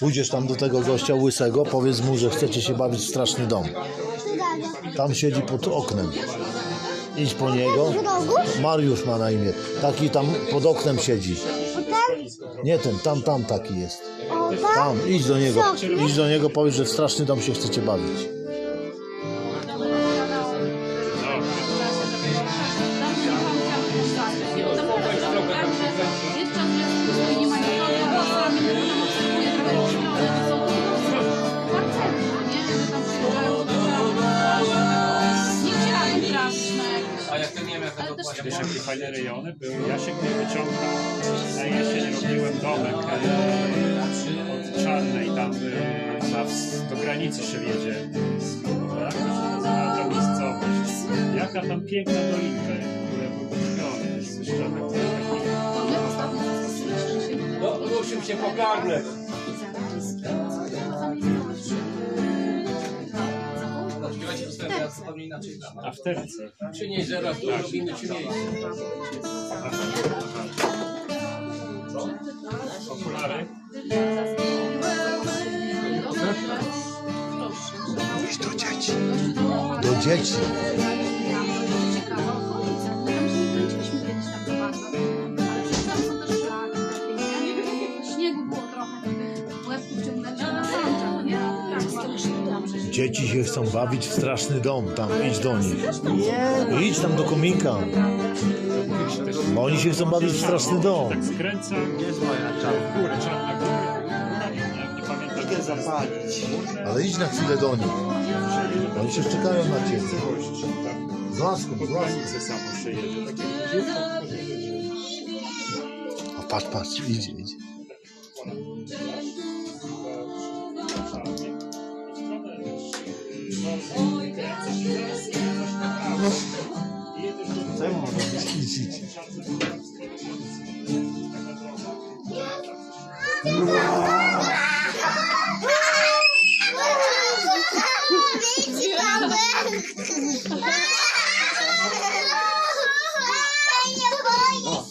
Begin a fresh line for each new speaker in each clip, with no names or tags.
Pójdziesz tam do tego gościa łysego, powiedz mu, że chcecie się bawić w straszny dom. Tam siedzi pod oknem. Idź po niego. Mariusz ma na imię. Taki tam pod oknem siedzi. Nie ten, tam, tam taki jest.
Tam,
idź do niego. Idź do niego, powiedz, że w straszny dom się chcecie bawić.
A jak to nie wiem, jak to właśnie
Wiesz, jakie fajne rejony były? Ja się nie wyciągam. Na jesień robiłem domek e, od Czarnej, tam e, na, do granicy się nazywa ta miejscowość? Jaka tam piękna dolinka, które były kupione, zniszczone.
No, muszę się pogarnę. Zupełnie inaczej gram.
A w Terce.
Przynieś zaraz, tu robimy ci miejsce.
Okulary.
Do dzieci.
Śniegu było
Dzieci się chcą bawić w straszny dom. Tam, idź do nich. Idź tam do kominka. Bo oni się chcą bawić w straszny dom.
Tak W
czapka.
górę,
zapalić.
Ale idź na chwilę do nich. Oni się czekają na ciebie. Z łaską,
Po
z
buziówko,
O, patrz, patrz, idzie.
Co ja mam robić?
Idź, idź.
O,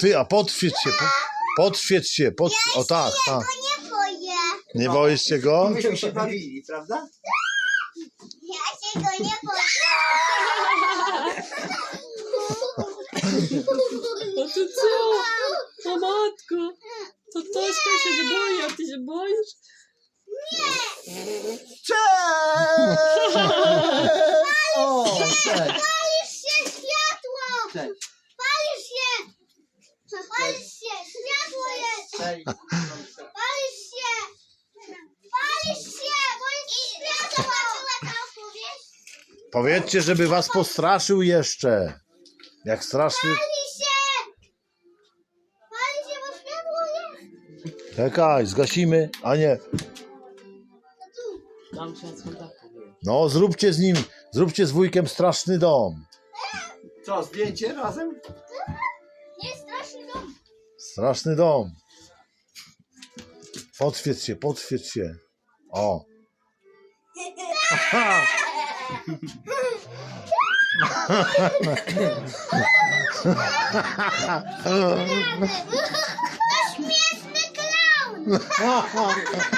ty, a podświeć się, po, podświeć się, pod, o tak, tak.
Nie boję.
Nie boisz się go?
myśmy się bawili, prawda?
Ja się go nie boję.
O ty co? O matko! To Tośka się nie boi, a ty się boisz?
Cześć! O, cześć,
Palisz się światło!
cześć!
Palisz się! Światło jest! Palisz się! Palisz się! Bo jest światło! Zobaczyła ta opowieść?
Powiedzcie, żeby was postraszył jeszcze. Jak straszny...
Pali się! Pali się, bo światło jest!
Czekaj, zgasimy. A nie.
Tam się cmentarz
No, zróbcie z nim, zróbcie z wujkiem straszny dom.
Co, zdjęcie razem?
Straszny dom!
Podświeć się, podświeć się. O. Aha.
Śmieszny klaun!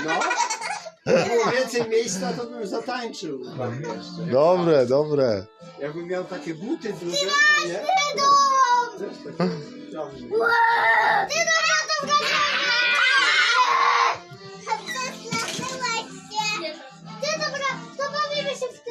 No. Było więcej miejsca, to bym zatańczył.
Dobre, dobre.
Jakbym miał takie buty to nie?
Dom!
Też takie.
哇！这